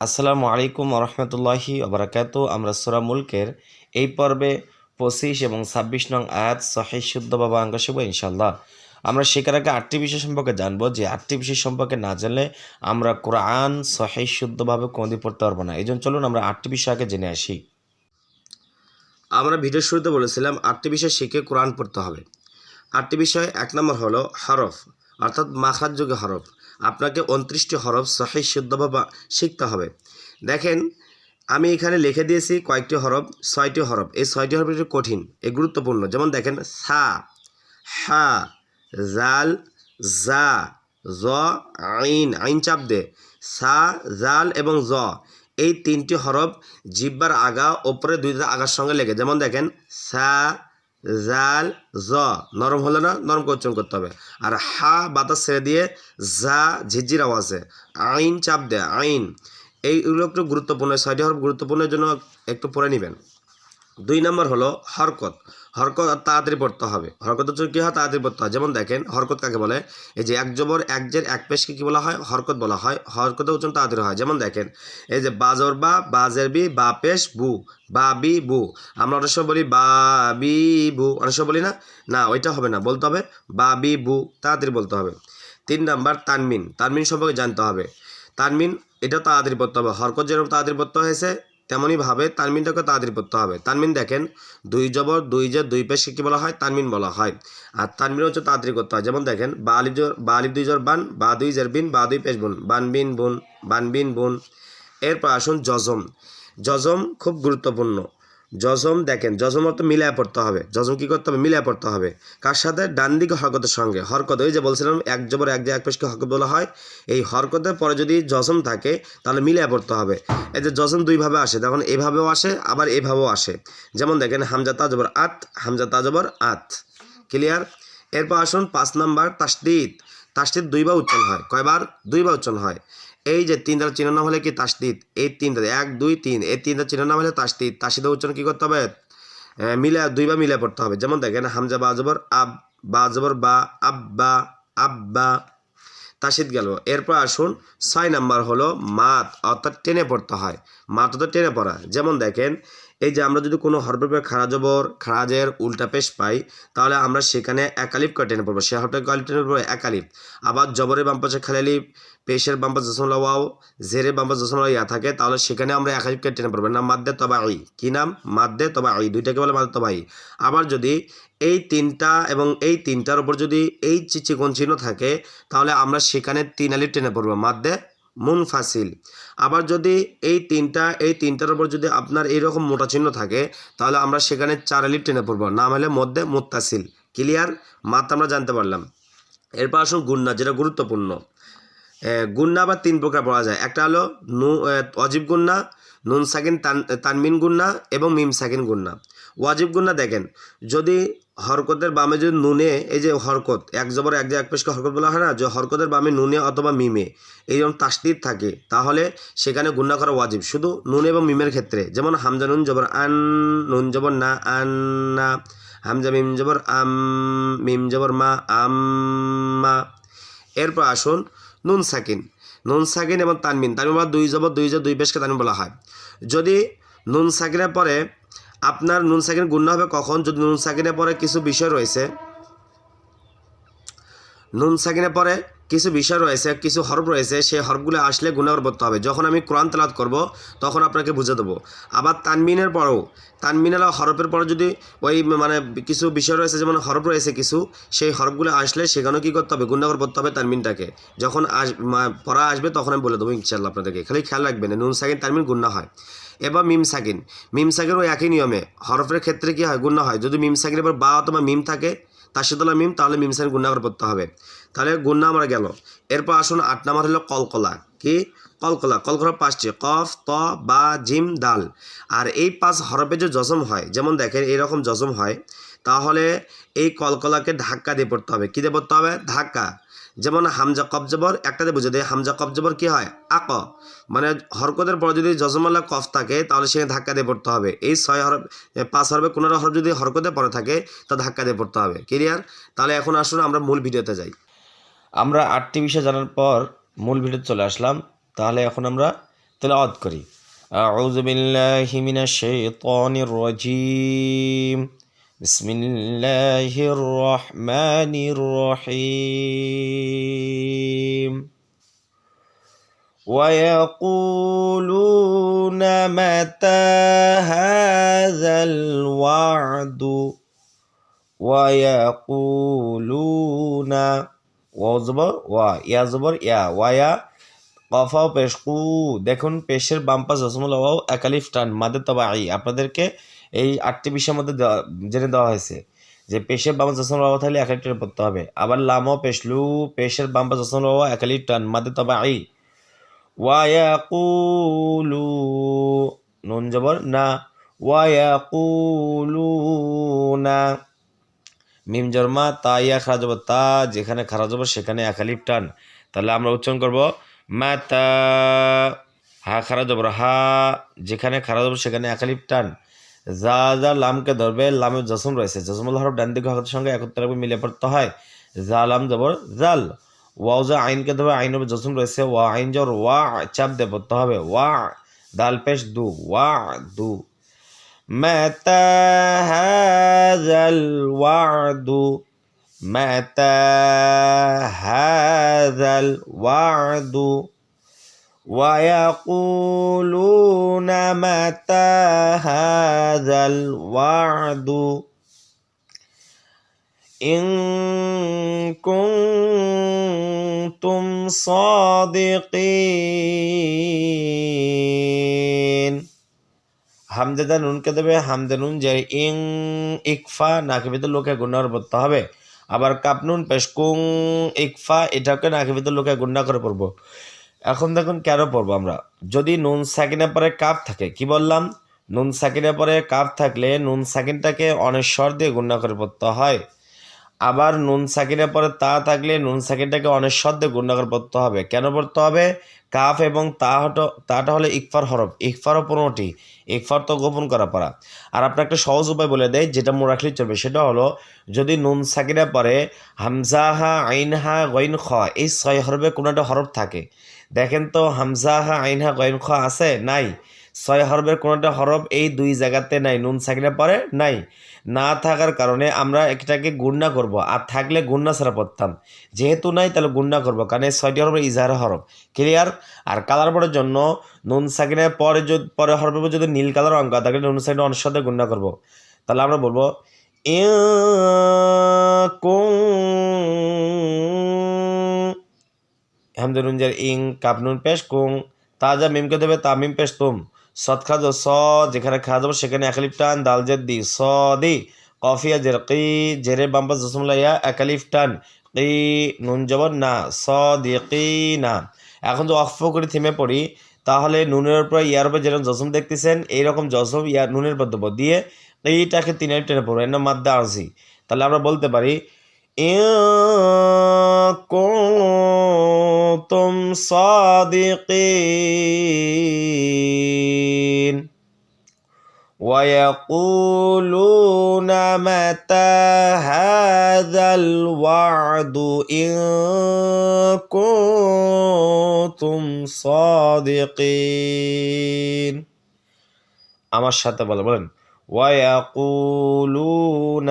আসসালামু আলাইকুম রহমতুল্লাহি ওবরাকাত। আমরা সুরা মুলকের এই পর্বে পঁচিশ এবং ছাব্বিশ নং আয়াত সহি শুদ্ধ বাবা অঙ্ক শিখব ইনশাল্লাহ আমরা শেখার আগে আটটি বিষয় সম্পর্কে জানব। যে আটটি বিষয় সম্পর্কে না জানলে আমরা কোরআন সহি শুদ্ধভাবে কোনোদিন পড়তে পারব না। এই জন্য চলুন আমরা আটটি বিষয় আগে জেনে আসি। আমরা ভিডিও শুরুতে বলেছিলাম, আটটি বিষয় শিখে কোরআন পড়তে হবে। আটটি বিষয়, এক নম্বর হলো হরফ। অর্থাৎ মাখারযোগ্য হরফ। আপনাকে উনত্রিশটি হরফ সহি শুদ্ধভাবে শিখতে হবে। দেখেন, আমি এখানে লিখে দিয়েছি কয়েকটি হরফ, ছয়টি হরফ। এই ছয়টি হরফ একটু কঠিন, এ গুরুত্বপূর্ণ। যেমন দেখেন, সা, হা, জাল, জা, জ, আইন আইন চাপ দে। সা, জাল এবং জ, এই তিনটি হরফ জিব্বার আগা, ওপরে দুইটা আগার সঙ্গে লেগে। যেমন দেখেন, সা জাল, জ, নরম হলে না নরম উচ্চারণ করতে হবে। আর হা বাতাস ছেড়ে দিয়ে জা ঝিঝির আওয়াজে। আইন চাপ দেয়, আইন। এইগুলো একটু গুরুত্বপূর্ণ সাইডে হরফ গুরুত্বপূর্ণের জন্য একটু পরে নেবেন। দুই নম্বর হলো হরকত। হরকত আর তাড়াতাড়ি পড়তে হবে। হরকত হচ্ছে কী হয়? তাড়াতাড়ি পড়তে হয়। যেমন দেখেন, হরকত কাকে বলে? এই যে এক জবর, এক জের, এক পেশকে কী বলা হয়? হরকত বলা হয়। হরকতে উচ্চারণ তাড়াতাড়ি হয়। যেমন দেখেন, এই যে বাজর বা বাজের বি, বা পেশ, বু। বা বি, বু। আমরা অনেক সময় বলি বা বি, বু। অনেক সময় বলি না? না, ওইটা হবে না। বলতে হবে বা বি, বু। তাড়াতাড়ি বলতে হবে। তিন নাম্বার, তানমিন। তানমিন সম্পর্কে জানতে হবে। তানমিন এটা তাড়াতাড়ি পড়তে হবে। হরকত যেরকম তাড়াতাড়ি পড়তে হয়েছে তেমনইভাবে তানমিনটাকে তাড়াতাড়ি পড়তে হবে। তানমিন দেখেন, দুই জবর, দুই যে দুই পেশকে কী বলা হয়? তানমিন বলা হয়। আর তানমিন হচ্ছে তাড়াতাড়ি করতে হয়। যেমন দেখেন বালি জোর বালি দুই জোর বান, বা দুই জের বিন, বা দুই পেশ বুন, বান বিন বুন, বান বিন বুন। এরপর আসুন জজম। জজম খুব গুরুত্বপূর্ণ। জজম, দেখেন, জজম অর্থ মিলায় পড়তে হবে। জজম কী করতে হবে? মিলায় পড়তে হবে। কার সাথে? ডান দিকে হরকতের সঙ্গে। হরকত, ওই যে বলছিলাম, এক জবর, এক যে এক পেশকে হরকত বলা হয়। এই হরকতের পরে যদি জজম থাকে, তাহলে মিলায় পড়তে হবে। এই যে জজম দুইভাবে আসে তখন এভাবেও আসে, আবার এভাবেও আসে। যেমন দেখেন, হামজা তাজবর আত, হামজা তাজবর আত। ক্লিয়ার এরপর আসুন, পাঁচ নাম্বার তাসদিদ। তাসদিদ দুইবার উচ্চারণ হয়। কয়বার? দুইবার উচ্চারণ হয়। এই যে তিন দ্বারা চিহ্ন নাম হলে কি তাসদিদ? এই তিনটা এক, দুই, তিন। এই তিনটা চিহ্ন নাম হলে তাসদিদ। তাসদিদের উচ্চারণ কী করতে হবে? মিলে, দুই বা মিলে পড়তে হবে। যেমন দেখেন, হামজা বাজবর আব বাজবর বা আব্বা আব্বা তাসিদ গেল। এরপর আসুন, ছয় নাম্বার হলো মাত, অর্থাৎ টেনে পড়তে হয়। মাত তো টেনে পড়া। যেমন দেখেন এই যে আমরা যদি কোনো হরফের পরে খাড়া জবর খারাজের উল্টা পেশ পাই, তাহলে আমরা সেখানে একালিপ করে টেনে পড়ব। সে হরফটা কালিপ টেনে পড়ব একালিপ আবার জবরের বাম পাশে খালালিপ পেশের বাম্পাস জসমলা ওয়াও জেরের বাম পাশে জসমলা ইয়া থাকে, তাহলে সেখানে আমরা একালিপকে টেনে পড়ব। না মাদ্দে তবা আই কী নাম? মাদ্দে তবা আই দুইটাকে বলে মাদ্দে তবা আই আবার যদি এই তিনটা এবং এই তিনটার উপর যদি এই চিকন চিহ্ন থাকে, তাহলে আমরা সেখানে তিন আলিপ টেনে পড়ব। মাদ্দে মুনফাসিল। আবার যদি এই তিনটা, এই তিনটার উপর যদি আপনার এইরকম মোটা চিহ্ন থাকে, তাহলে আমরা সেখানে চার আলিপ টেনে পড়ব। নাম হলে মধ্যে মুত্তাসিল। ক্লিয়ার? মাত আমরা জানতে পারলাম। এরপর আসুন গুন্না, যেটা গুরুত্বপূর্ণ। গুন্না আবার তিন প্রকার পড়া যায়। একটা হলো নু অজীব গুন্না, নুন সাকিন তান, তানমিন গুন্না এবং মিম সাকিন গুন্না। ওয়াজিব গুন্না দেখেন, যদি হরকতের বামে যদি নুনে, এই যে হরকত, এক জবর, এক যে এক পেশকে হরকত বলা হয় না, যে হরকতের বামে নুনে অথবা মিমে এইরকম তাসদিদ থাকে, তাহলে সেখানে গুন্না করা ওয়াজিব। শুধু নুনে এবং মিমের ক্ষেত্রে, যেমন হামজা নুন জবর আন, নুন জবর না, আন, না, হামজা মিম জবর আম, মিম জবর মা আম্মা এরপর আসুন নুন সাকিন নুন সাকিন এবং তানমিন তানমিন বলা দুই জবর দুই জবর দুই পেশকে তানমিন বলা হয়। যদি নুন সাকিনের পরে আপনার নুন সাকিন গুণ্য হবে কখন? যদি নুন সাকিনের পরে কিছু বিষয় রয়েছে, নুন সাকিনের পরে কিছু বিষয় রয়েছে, কিছু হরফ রয়েছে, সেই হরফগুলো আসলে গুণাগর করতে হবে। যখন আমি কোরআন তেলাত করব, তখন আপনাকে বুঝে দেবো। আবার তানমিনের পরেও তানমিনের হরফের পরে যদি ওই মানে কিছু বিষয় রয়েছে, যেমন হরফ রয়েছে কিছু, সেই হরফগুলো আসলে সেখানেও কী করতে হবে? গুণাগর করতে হবে তানমিনটাকে। যখন আস পড়া আসবে, তখন আমি বলে দেবো ইনশাল্লাহ আপনাদেরকে। খালি খেয়াল রাখবেন, নুন সাকিন, তানমিন গুণা হয়। এবার মিম সাকিন। মিম সাকিনও একই নিয়মে, হরফের ক্ষেত্রে কী হয়? গুণা হয়। যদি মিম সাকিনের পর বা অথবা মিম থাকে তাসিদুল্লাহ মিম তাহলে মিম গুন্না করে পড়তে হবে। তাহলে গুন্না আমরা গেল। এরপর আসুন আট নাম্বার হলো কলকলা। কি? কলকলা। কলকলা পাঁচটি কফ, ত, বা, জিম ডাল আর এই পাঁচ হরফে যে জজম হয়, যেমন দেখেন এরকম জজম হয়, তাহলে এই কলকলাকে ধাক্কা দিয়ে পড়তে হবে। কী দিয়ে পড়তে হবে? ধাক্কা। যেমন হামজা কবজবর একটাতে বুঝে দেয় হামজা কবজবর কী হয়? আক। মানে হরকতের পর যদি যজমাল্লা কফ থাকে, তাহলে সেখানে ধাক্কা দিয়ে পড়তে হবে। এই ছয় হর পাঁচ হরবে কোনো হর যদি হরকতে পরে থাকে, তা ধাক্কা দিয়ে পড়তে হবে। ক্লিয়ার তাহলে এখন আসুন আমরা মূল ভিডিওতে যাই। আমরা আটটি বিষয় জানার পর মূল ভিডিওতে চলে আসলাম। তাহলে এখন আমরা তাহলে অদ করি। আউযু বিল্লাহি মিনাশ بسم الله الرحمن الرحيم ويقولون متى هذا الوعد ويقولون ওয়াও জবর ওয়া ইয়া জবর ইয়া ওয়ায়া কফাও পেশ কু দেখুন পেশের বাম পাশ জসমুল ওয়াও একালিফ টান মাদের তবা আই আপনাদেরকে এই আটটি বিষয়ের মধ্যে জেনে দেওয়া হয়েছে যে পেশের বাম পাশ জসমুল ওয়াও থাকলে একালিফ টান পড়তে হবে। আবার লামও পেশলু, পেশের বাম পাশ জসমুল ওয়াও একালিফ টান মাদের তবা আই। ওয়ায়াকুলু, নুন জবর না। ওয়ায়াকুলুনা, মিম জর্মা তা ইয়া যাব তা যেখানে খারা যাব সেখানে একালিপ টান তাহলে আমরা উচ্চারণ করব মা তা হা খারা জবর হা, যেখানে খারা যাব সেখানে একালিপ টান যা যা লামকে ধরবে লামের জসম রয়েছে জসমুল হরফ ডান দিকে হকের সঙ্গে একত্রে মিলে পড়তে হয় যা লাম জবর জাল ওয়াও যা আইনকে ধরবে আইন হবে জসম রয়েছে ওয়া আইন জবর ওয়া চাপ দিয়ে পড়তে হবে ওয়া দাল পেশ দু ওয়া দু متى هذا الوعد متى هذا الوعد ويقولون متى هذا الوعد إن كنتم صادقين হামজেদা নুনকে দেবে হামদে নুন যে ইং ইকফা নাকে ভিতর লোকে গুন্ডা পড়তে হবে আবার কাপ নুন পেশ কুং ইকফা এটাকে নাকে ভিতর লোকে গুন্ডা করে পড়বো এখন দেখুন কেন পড়ব আমরা। যদি নুন সাকিনের পরে কাপ থাকে, কি বললাম? নুন সাকিনের পরে কাপ থাকলে নুন সাকিনটাকে অনেশ্বর দিয়ে গুন্ডা করে পড়তে হয়। আবার নুন সাকিনের পরে তা থাকলে নুন সাকিনটাকে অনেশ্বর দিয়ে গুন্ডা করে পড়তে হবে। কেন পড়তে হবে? কাফ এবং তা হটো, তাটা হলো ইকফার হরফ। ইকফারও পনেরোটি ইকফার তো গোপন করা পড়া। আর আপনার একটা সহজ উপায় বলে দেয় যেটা মনে রাখলেই চলবে, সেটা হলো যদি নুন সাকিনা পরে হামজাহা, আইনহা গইন খ এই ছয় হরফে কোনো একটা হরফ থাকে দেখেন তো, হামজাহা, আইনহা গইন খ আছে? নাই। ছয় হরফের কোনোটা হরফ এই দুই জায়গাতে নাই। নুন সাকিনা পরে নাই। না থাকার কারণে আমরা এটাকে গুন্না করব। আর থাকলে গুন্না ছাড়া পড়তাম। যেহেতু নাই, তাহলে গুন্না করব। কারণ ছয়টি হরফ ইজাহার হরফ। ক্লিয়ার আর কালার পরের জন্য নুন সাকিনের পরে যদি পরে হরফের উপর যদি নীল কালার অঙ্ক তাহলে নুন সাকিনের অনেক সাথে গুন্না করব। তাহলে আমরা বলব কুং হামদে নুনজের ইং কাপনুন পেশ, কুং তাজা মিমকে দেবে তা মিম পেশ তুম। সৎ খাজ স, যেখানে খা যাব সেখানে একালিফ টান, দাল জের দি, স, দি। কফিয়া জের, কি, জেরে বাম্বা জসমুল্লা ইয়া, একালিফ টান। কি, নুন জবর না, স, দি, কি, না। এখন যদি অক্ফ করে থেমে পড়ি, তাহলে নুনের উপর ইয়ার উপর যেরকম জসম দেখতেছেন, এইরকম জসম ইয়া নুনের পর দেবো। দিয়ে, এইটাকে তিনের টেনে পড়ব, এর নাম মাদ্দা আরজি। তাহলে আমরা বলতে পারি কুনতুম সাদিকিন ويقولون متى هذا الوعد إن كنتم صادقين আমার সাথে বলে বলেন ويقولون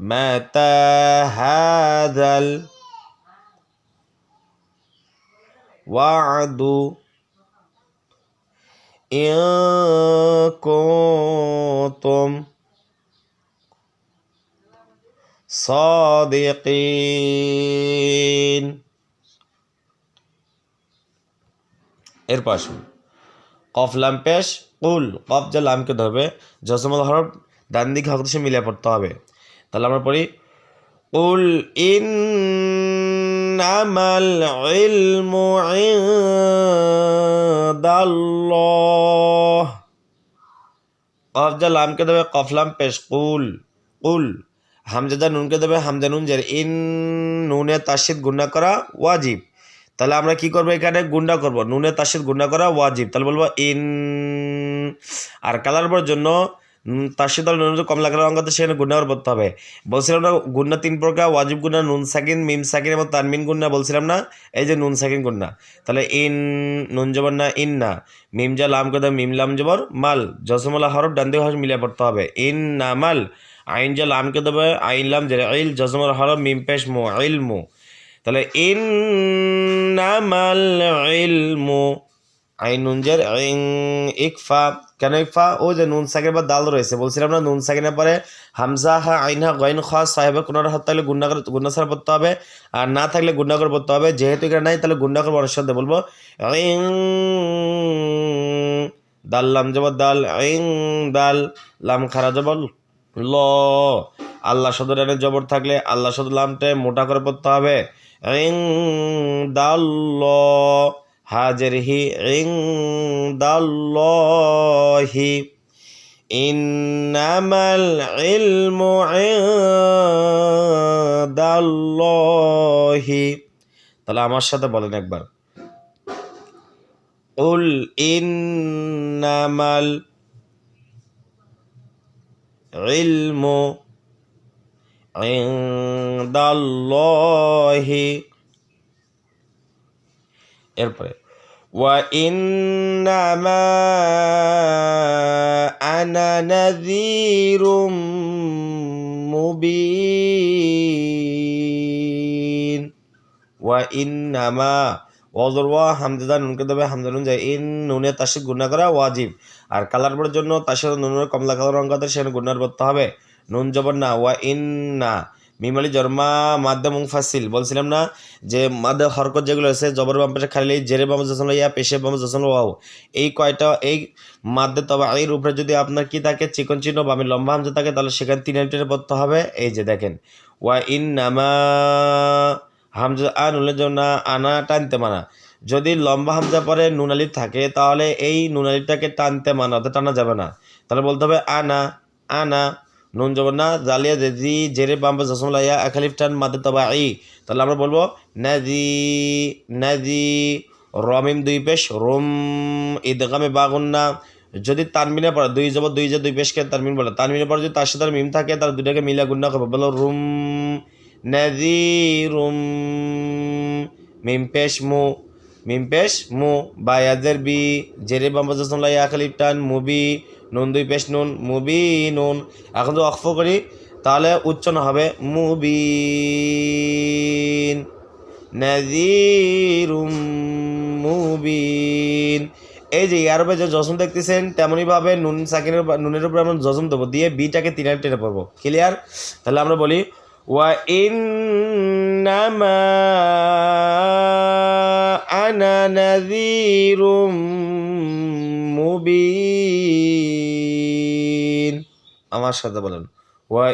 متى هذا الوعد إن كنتم صادقين এরপর আসুন কফ লাম পেশ কুল কফ যে লামকে ধরবে জসমল হরফ ডান দিকে হক দিকে মিলিয়ে পড়তে হবে তাহলে আমরা পড়ি ইন্নামাল ইলমু ইনদাল্লাহ। কফ যা লামকে দেবে কফ লাম পেশ কুল কুল হামজাদা নুনকে দেবে, হামজা নুন যার ইন নুনে তাসিদ গুন্না করা ওয়াজিব। তাহলে আমরা কি করব এখানে? গুন্ডা করব। নুনে তাসিদ গুন্ডা করা ওয়াজিব। তাহলে বলব, ইন, আর কালার জন্য তার সাথে নুন কম লাগার অঙ্গতে সেখানে গুণাগর পড়তে হবে। বলছিলাম না গুন্না তিন প্রকার, ওয়াজিব গুন্না নুন সাকিন, মিম সাকিন এবং তানমিন গুন্না বলছিলাম না, এই যে নুন সাকিন গুন্না তাহলে ইন, নুন জবর না, ইন না। মিম যা লাম কদম, মিম লাম জবর, মাল। জসমলা হরফ, ডান দিকে হরফ মিলিয়ে পড়তে হবে। ইন না, মাল। আইন যা লাম কে দেবে আইন লাম যে ইল জসমর হরফ, মিম পেশ মু, ইল মু। তাহলে ইন নামাল ইলমু আইন নুনজের আইন ইকফা। কেন ইকফা ও যে নুন সাকের বা দাল রয়েছে, বলছিলাম না, নুন সাকিনের পরে হামজা হা আইন হা গইন খ সাহেবের কোনো হাত থাকলে গুন্ডাগর গুন্ডাসার পড়তে হবে, আর না থাকলে গুন্ডাগর পড়তে হবে, যেহেতু এখানে নাই, তাহলে গুন্ডাগর বড় সাথে বলব দাল লাম জবর দাল আইন দাল লাম খারা জবর ল। আল্লাহ সদর এনে জবর থাকলে আল্লাহ সদর লামটে মোটা করে পড়তে হবে, ইং দাল্ল হাজের হি ইং দাল্লহি ইন্নামাল ইলমু ইনদাল্লাহি। তাহলে আমার সাথে বলেন একবার। উল ইন্নামাল ইলমু ইনদাল্লাহি। এরপরে, ওয়া ইন্নামা আনা নাযীরুম মুবিন। ওয়া ইন্নামা ওয়াজর ওয়া হামদাদা নুনকে দেবে ইন, নুনে করা ওয়াজিব। আর কালার পড়ার জন্য তার সাথে নুনের কমলা কালার রঙ সেখানে গুণার করতে হবে। নুন জবর না, ওয়া ইন না মিমালি জন্মা মাদ্দা মুংফাসিল বলছিলাম না যে মাদ্দা হরকত যেগুলো আছে, জবর বাম পাশে খালি জেরে বাম জসন ইয়া পেশে বাম জসন ওয়াও। এই কয়টা, এই মাদ্দে তবে এর উপরে যদি আপনার কি থাকে, চিকন চিহ্ন বামে লম্বা হামজা থাকে, তাহলে সেখানে তিন টেনে পড়তে হবে। এই যে দেখেন। ওয়া ইন নামা হামজা আ নুনের জন্য আনা টানতে মানা। যদি লম্বা হামজা পরে নুনালি থাকে, তাহলে এই নুনালিটাকে টানতে মানা, অর্থাৎ টানা যাবে না। তাহলে বলতে হবে আনা আনা। নুন জবর না, জালিয়া জেজি জেরে বাম্বা জসমলাইয়া একালিফ টান মাদে তবা ই তাহলে আমরা বলব নাজি নাজি রমিম দুই পেশ, রোম ঈদগামে বাগুন্না যদি তানমিনে পড়ে, দুই জবর, দুই যে দুই পেশকে তানমিন বলে। তানমিনে পরে যদি তার সাথে মিম থাকে তার দুটাকে মিলা গুন্না করবে। বলো, রুম নাজি রুম, মিম পেশ, মু। মিম পেশ, মু। বায়াজের বি, জেরে বাম্বা জসমলাইয়া একালিফ টান মুবি নুন দুই পেশ নুন মুবি নুন। এখন যদি অক্ষ করি, তাহলে উচ্চারণ হবে নাজিরুম মুবিন। এই যে ইয়ারবে যে জজম দেখতেছেন তেমনইভাবে নুন সাকিনের নুনের উপর আমরা জজম দেবো, দিয়ে বিটাকে তিনার টেনে পড়ব। ক্লিয়ার তাহলে আমরা বলি, ওয়া ইন্নামা আনা নাযীরুম মুবিন। আমার সাথে বলেন। ওয়া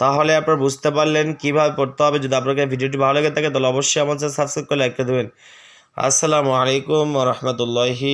তাহলে আপনারা বুঝতে পারলেন কীভাবে পড়তে হবে। যদি আপনাকে ভিডিওটি ভালো লাগে থাকে, তাহলে অবশ্যই আমার সাথে সাবস্ক্রাইব করে লাইক করে দেবেন। আসসালামু আলাইকুম রহমতুল্লাহি